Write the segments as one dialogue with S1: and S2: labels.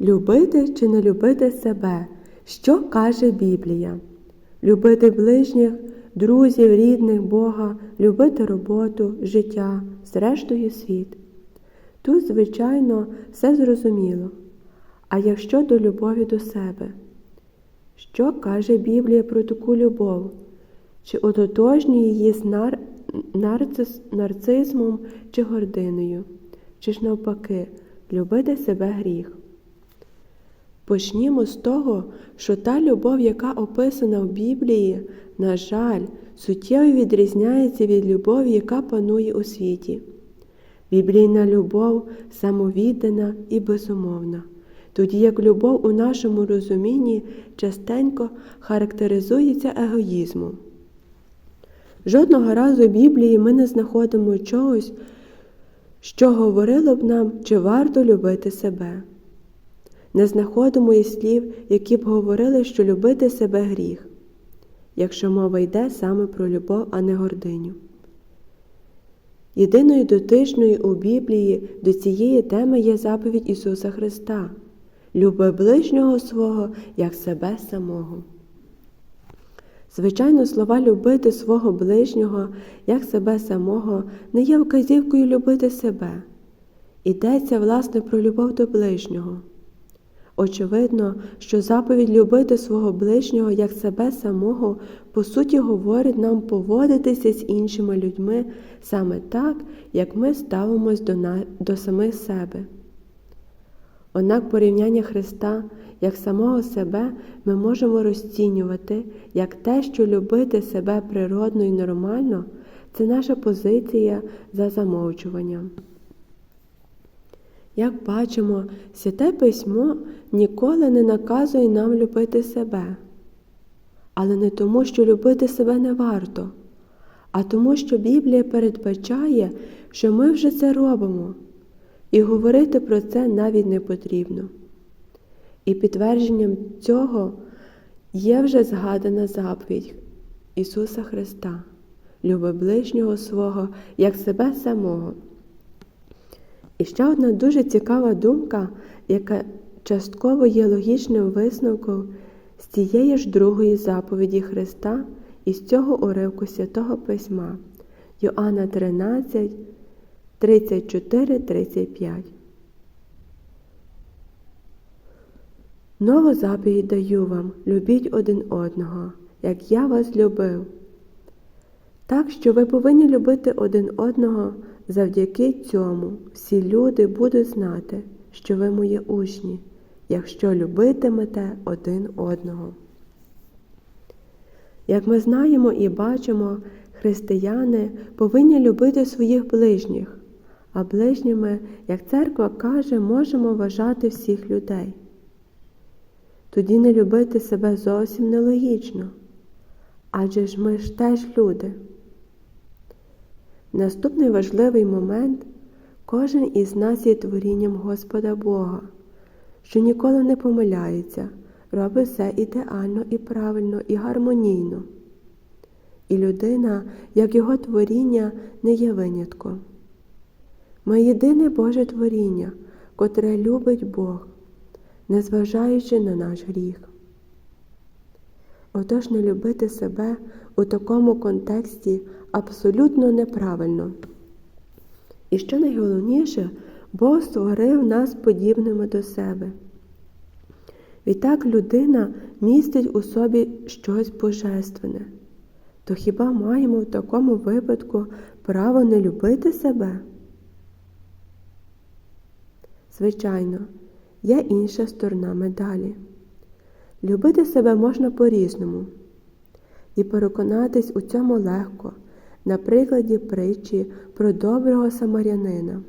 S1: Любити чи не любити себе? Що каже Біблія? Любити ближніх, друзів, рідних, Бога, любити роботу, життя, зрештою світ. Тут, звичайно, все зрозуміло. А якщо до любові до себе? Що каже Біблія про таку любов? Чи ототожнює її з нар... нарцис... нарцизмом чи гординою? Чи ж навпаки, любити себе гріх? Почнімо з того, що та любов, яка описана в Біблії, на жаль, суттєво відрізняється від любові, яка панує у світі. Біблійна любов самовіддана і безумовна, тоді як любов у нашому розумінні частенько характеризується егоїзмом. Жодного разу в Біблії ми не знаходимо чогось, що говорило б нам, чи варто любити себе. Не знаходимо і слів, які б говорили, що любити себе гріх, якщо мова йде саме про любов, а не гординю. Єдиною дотичною у Біблії до цієї теми є заповідь Ісуса Христа люби ближнього свого як себе самого. Звичайно, слова любити свого ближнього як себе самого не є вказівкою любити себе. Йдеться, власне, про любов до ближнього. Очевидно, що заповідь любити свого ближнього як себе самого, по суті, говорить нам поводитися з іншими людьми саме так, як ми ставимось до, на... до самих себе. Однак порівняння Христа як самого себе ми можемо розцінювати як те, що любити себе природно і нормально це наша позиція за замовчуванням. Як бачимо, святе письмо ніколи не наказує нам любити себе, але не тому, що любити себе не варто, а тому, що Біблія передбачає, що ми вже це робимо, і говорити про це навіть не потрібно. І підтвердженням цього є вже згадана заповідь Ісуса Христа, люби ближнього свого як себе самого. І ще одна дуже цікава думка, яка частково є логічним висновком з цієї ж другої заповіді Христа і з цього уривку Святого Письма Йоанна 13, 34, 35. Нову заповідь даю вам, любіть один одного, як я вас любив. Так що ви повинні любити один одного. Завдяки цьому всі люди будуть знати, що ви мої учні, якщо любитимете один одного. Як ми знаємо і бачимо, християни повинні любити своїх ближніх, а ближніми, як церква каже, можемо вважати всіх людей. Тоді не любити себе зовсім нелогічно, адже ж ми ж теж люди. Наступний важливий момент кожен із нас є творінням Господа Бога, що ніколи не помиляється, робить все ідеально і правильно і гармонійно. І людина, як його творіння, не є винятком. Ми єдине Боже творіння, котре любить Бог, незважаючи на наш гріх. Отож не любити себе у такому контексті абсолютно неправильно. І що найголовніше, Бог створив нас подібними до себе. Відтак людина містить у собі щось божественне. То хіба маємо в такому випадку право не любити себе? Звичайно, є інша сторона медалі. Любити себе можна по-різному, і переконатись у цьому легко на прикладі притчі про доброго самарянина.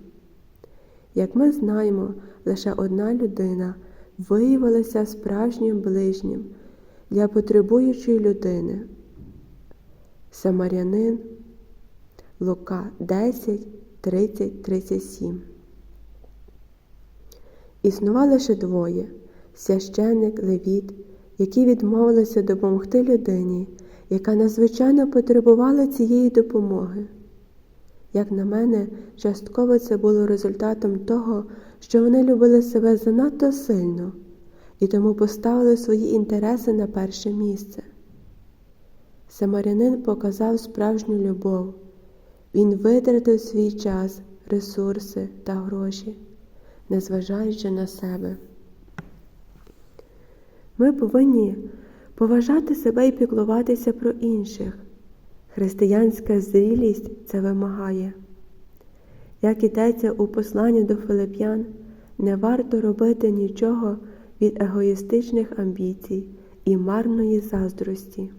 S1: Як ми знаємо, лише одна людина виявилася справжнім ближнім для потребуючої людини. Самарянин Лука 10, 30, 37. Існувало лише двоє священник Левіт, які відмовилися допомогти людині, яка надзвичайно потребувала цієї допомоги. Як на мене, частково це було результатом того, що вони любили себе занадто сильно і тому поставили свої інтереси на перше місце. Самарянин показав справжню любов. Він витратив свій час, ресурси та гроші, незважаючи на себе. Ми повинні поважати себе і піклуватися про інших. Християнська зрілість це вимагає. Як йдеться у посланні до Филип'ян, не варто робити нічого від егоїстичних амбіцій і марної заздрості.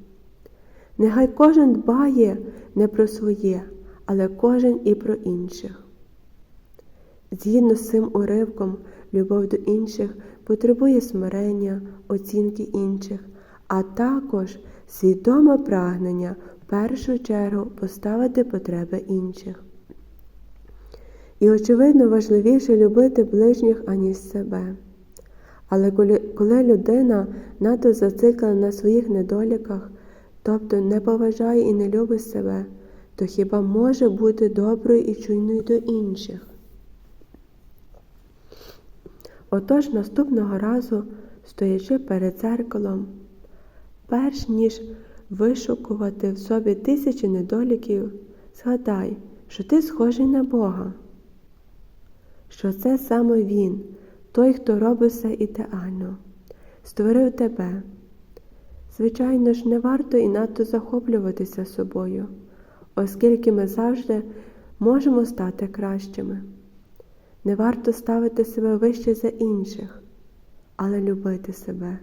S1: Нехай кожен дбає не про своє, але кожен і про інших. Згідно з цим уривком, любов до інших потребує смирення, оцінки інших, а також свідоме прагнення в першу чергу поставити потреби інших. І, очевидно, важливіше любити ближніх, аніж себе. Але коли, коли людина надто зациклена на своїх недоліках, тобто не поважає і не любить себе, то хіба може бути доброю і чуйною до інших? Отож наступного разу, стоячи перед дзеркалом, перш ніж вишукувати в собі тисячі недоліків, згадай, що ти схожий на Бога, що це саме Він, той, хто робить все ідеально, створив тебе. Звичайно ж, не варто і надто захоплюватися собою, оскільки ми завжди можемо стати кращими. Не варто ставити себе вище за інших, але любити себе.